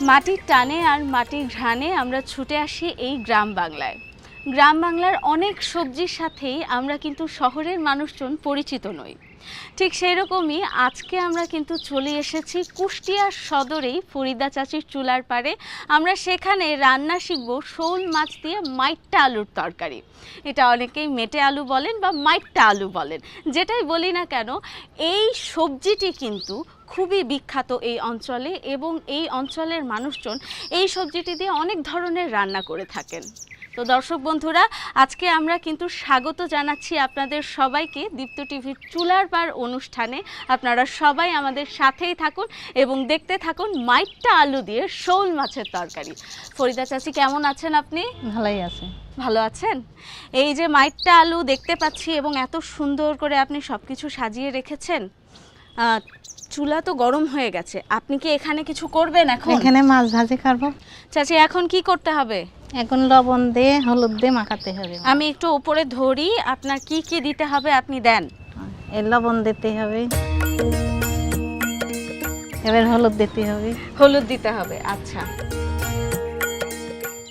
মাটির টানে আর মাটির ঘ্রাণে আমরা ছুটে আসি এই গ্রাম বাংলায়। গ্রাম বাংলার অনেক সবজির সাথেই আমরা কিন্তু শহরের মানুষজন পরিচিত নই। ঠিক সেই রকমই আজকে আমরা কিন্তু চলে এসেছি কুষ্টিয়া সদরেই ফরিদা চাচির চুলার পাড়ে। আমরা সেখানে রান্না শিখব শোল মাছ দিয়ে মাইটটা আলুর তরকারি। এটা অনেকেই মেটে আলু বলেন বা মাইটটা আলু বলেন। যেটাই বলি না কেন, এই সবজিটি কিন্তু খুবই বিখ্যাত এই অঞ্চলে এবং এই অঞ্চলের মানুষজন এই সবজিটি দিয়ে অনেক ধরনের রান্না করে থাকেন। তো দর্শক বন্ধুরা আজকে আমরা কিন্তু স্বাগত জানাচ্ছি আপনাদের সবাইকে দীপ্ত টিভির চুলার পার অনুষ্ঠানে। আপনারা সবাই আমাদের সাথেই থাকুন এবং দেখতে থাকুন মাইটটা আলু দিয়ে শোল মাছের তরকারি। ফরিদা চাচি কেমন আছেন আপনি? ভালোই আছে। ভালো আছেন? এই যে মাইটটা আলু দেখতে পাচ্ছি এবং এত সুন্দর করে আপনি সব কিছু সাজিয়ে রেখেছেন। চুলা তো গরম হয়ে গেছে। আপনি কি এখানে কিছু করবেন এখন? এখানে মাছ ভাজি করব চাচি এখন কি করতে হবে? এখন লবণ দিয়ে হলুদ দিয়ে মাখাতে হবে। আমি একটু উপরে ধরি আপনার কি কি দিতে হবে আপনি দেন। এই লবণ দিতে হবে। এবার হলুদ দিতে হবে। হলুদ দিতে হবে আচ্ছা।